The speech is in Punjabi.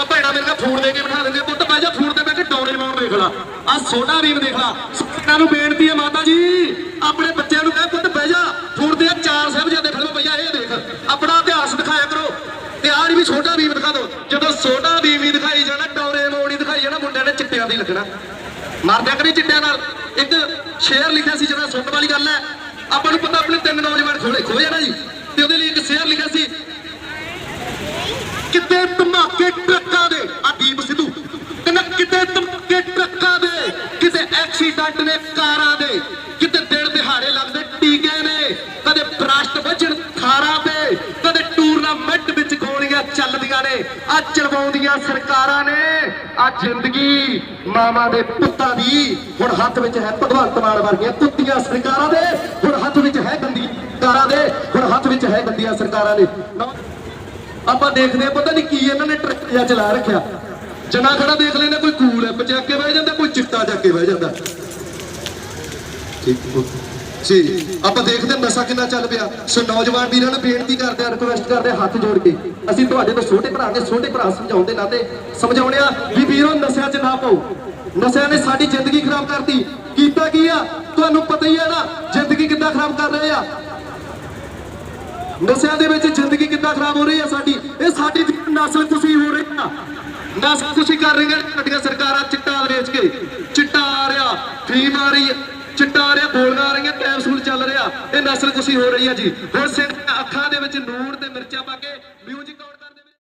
ਤਾਂ ਭੈਣਾ ਮੇਰੇ ਨਾਲ ਫੋਨ ਦੇ ਕੇ ਬਿਠਾ ਦਿੰਦੇ ਪੁੱਤ ਬਹਿ ਜਾ ਫੋਨ ਤੇ ਬਹਿ ਕੇ ਡੋਰੇ ਮਾਰ ਦੇਖ ਲਾ। ਆ ਸੋਡਾ ਵੀਰ ਦੇਖ ਲਾ। ਇਹਨਾਂ ਨੂੰ ਬੇਨਤੀ ਹੈ ਮਾਤਾ ਜੀ, ਆਪਣੇ ਬੱਚਿਆਂ ਨੂੰ ਕਹਿ ਪੁੱਤ, ਬਹਿ ਜਾ। ਫੋਨ ਤੇ ਆਹ ਚਾਰ ਸਾਹਿਬਜ਼ਾਦੇ ਫਿਲਮ ਪਈਆ ਇਹ ਦੇਖ। ਆਪਣਾ ਇਤਿਹਾਸ ਦਿਖਾਇਆ ਕਰੋ। ਤੇ ਆਹ ਵੀ ਛੋਟਾ ਵੀਰ ਦਿਖਾ ਦਿਓ। ਜਦੋਂ ਛੋਟਾ ਵੀਰ ਵੀ ਦਿਖਾਈ ਜਾਣਾ, ਡੋਰੇ ਮੋੜੀ ਦਿਖਾਈ ਜਾਣਾ, ਮੁੰਡਿਆਂ ਨੇ ਚਿੱਟਿਆਂ ਦੀ ਲੱਗਣਾ। ਮਾਰਦਿਆ ਕਰੀ ਚਿੱਟਿਆਂ ਨਾਲ। ਇੱਕ ਸ਼ੇਰ ਲਿਖਿਆ ਸੀ ਜਿਹੜਾ ਸੁਣਨ ਵਾਲੀ ਗੱਲ ਹੈ। ਆਪਾਂ ਨੂੰ ਪਤਾ, ਆਪਣੇ ਤਿੰਨ ਨੌਜਵਾਨ ਖੋਲੇ ਖੋਏ ਜਾਣਾ ਜੀ। ਤੇ ਉਹਦੇ ਲਈ ਇੱਕ ਸ਼ੇਰ ਲਿਖਿਆ ਸੀ ਕਿਤੇ ਧਮਾਕੇ ਟਰੱਕਾਂ ਦੇ? ਆ ਸਿੱਧੂ। ਕਹਿੰਦਾ ਕਿਤੇ ਧਮਾਕੇ ਟਰੱਕਾਂ ਦੇ? ਕਿਤੇ ਐਕਸੀਡੈਂਟ ਨੇ ਕਾਰਾਂ ਦੇ? ਕਿਤੇ ਦਿਨ ਦਿਹਾੜੇ ਲੱਗਦੇ ਟੀਕੇ ਨੇ? ਕਦੇ ਬ੍ਰਸ਼ਟ ਵੱਜਣ ਥਾਰਾਂ ਤੇ? ਕਦੇ ਟੂਰਨਾਮੈਂਟ ਵਿੱਚ ਗੋਲੀਆਂ ਚੱਲਦੀਆਂ ਨੇ? ਆ ਚਲਵਾਉਂਦੀਆਂ ਸਰਕਾਰਾਂ ਨੇ। ਆ ਜ਼ਿੰਦਗੀ ਮਾਮਾ ਦੇ ਪੁੱਤਾਂ ਦੀ ਹੁਣ ਹੱਥ ਵਿੱਚ ਹੈ ਭਗਵੰਤ ਮਾਨ ਵਰਗੀਆਂ ਕੁੱਤੀਆਂ ਸਰਕਾਰਾਂ ਦੇ। ਹੁਣ ਹੱਥ ਵਿੱਚ ਹੈ ਗੰਦੀ ਸਰਕਾਰਾਂ ਦੇ। ਹੁਣ ਹੱਥ ਵਿੱਚ ਹੈ ਗੰਦੀਆਂ ਸਰਕਾਰਾਂ ਦੇ। ਆਪਾਂ ਦੇਖਦੇ ਹਾਂ ਪਤਾ ਨਹੀਂ ਕੀ ਇਹਨਾਂ ਨੇ ਟਰੱਕ ਜਿਹਾ ਚਲਾ ਰੱਖਿਆ। ਜਨਾ ਖੜਾ ਦੇਖ ਲੈਂਦੇ ਕੋਈ ਕੂਲ ਹੈ ਚੱਕ ਕੇ ਬਹਿ ਜਾਂਦਾ, ਕੋਈ ਚਿੱਟਾ ਚੱਕ ਕੇ ਬਹਿ ਜਾਂਦਾ। ਠੀਕ ਜੀ, ਆਪਾਂ ਦੇਖਦੇ ਨਸ਼ਾ ਕਿੰਨਾ ਚੱਲ ਪਿਆ। ਸੋ ਨੌਜਵਾਨ ਵੀਰਾਂ ਨੂੰ ਬੇਨਤੀ ਕਰਦੇ ਆ ਰਿਕੁਐਸਟ ਕਰਦੇ ਹੱਥ ਜੋੜ ਕੇ। ਅਸੀਂ ਤੁਹਾਡੇ ਤੋਂ ਛੋਟੇ ਭਰਾ ਨੇ, ਛੋਟੇ ਭਰਾ ਸਮਝਾਉਣ ਦੇ ਨਾਤੇ ਸਮਝਾਉਣੇ ਆ ਵੀ ਵੀਰੋ, ਨਸ਼ਿਆਂ 'ਚ ਨਾ ਪਾਓ। ਨਸ਼ਿਆਂ ਨੇ ਸਾਡੀ ਜ਼ਿੰਦਗੀ ਖਰਾਬ ਕਰਤੀ। ਕੀਤਾ ਕੀ ਆ? ਤੁਹਾਨੂੰ ਪਤਾ ਹੀ ਹੈ ਨਾ, ਜ਼ਿੰਦਗੀ ਕਿੱਦਾਂ ਖਰਾਬ ਕਰ ਰਹੇ ਆ। ਨਸ਼ਿਆਂ ਦੇ ਵਿੱਚ ਜ਼ਿੰਦਗੀ ਕਿੱਦਾਂ ਖਰਾਬ ਹੋ ਨਸਲ ਤੁਸੀਂ ਹੋ ਰਹੀ ਆ। ਨਸਲ ਤੁਸੀਂ ਕਰ ਰਹੀਆਂ ਨੇ ਸਾਡੀਆਂ ਸਰਕਾਰਾਂ, ਚਿੱਟਾ ਵੇਚ ਕੇ। ਚਿੱਟਾ ਆ ਰਿਹਾ, ਫੀਮ ਆ ਰਹੀ ਚਿੱਟਾ ਆ ਰਿਹਾ ਗੋਲੀਆਂ ਆ ਰਹੀਆਂ ਕੈਪਸੂਲ ਚੱਲ ਰਿਹਾ। ਇਹ ਨਸਲ ਤੁਸੀਂ ਹੋ ਰਹੀ ਹੈ ਜੀ। ਹੁਣ ਸਿੰਘ ਅੱਖਾਂ ਦੇ ਵਿੱਚ ਨੂਰ ਤੇ ਮਿਰਚਾਂ ਪਾ ਕੇ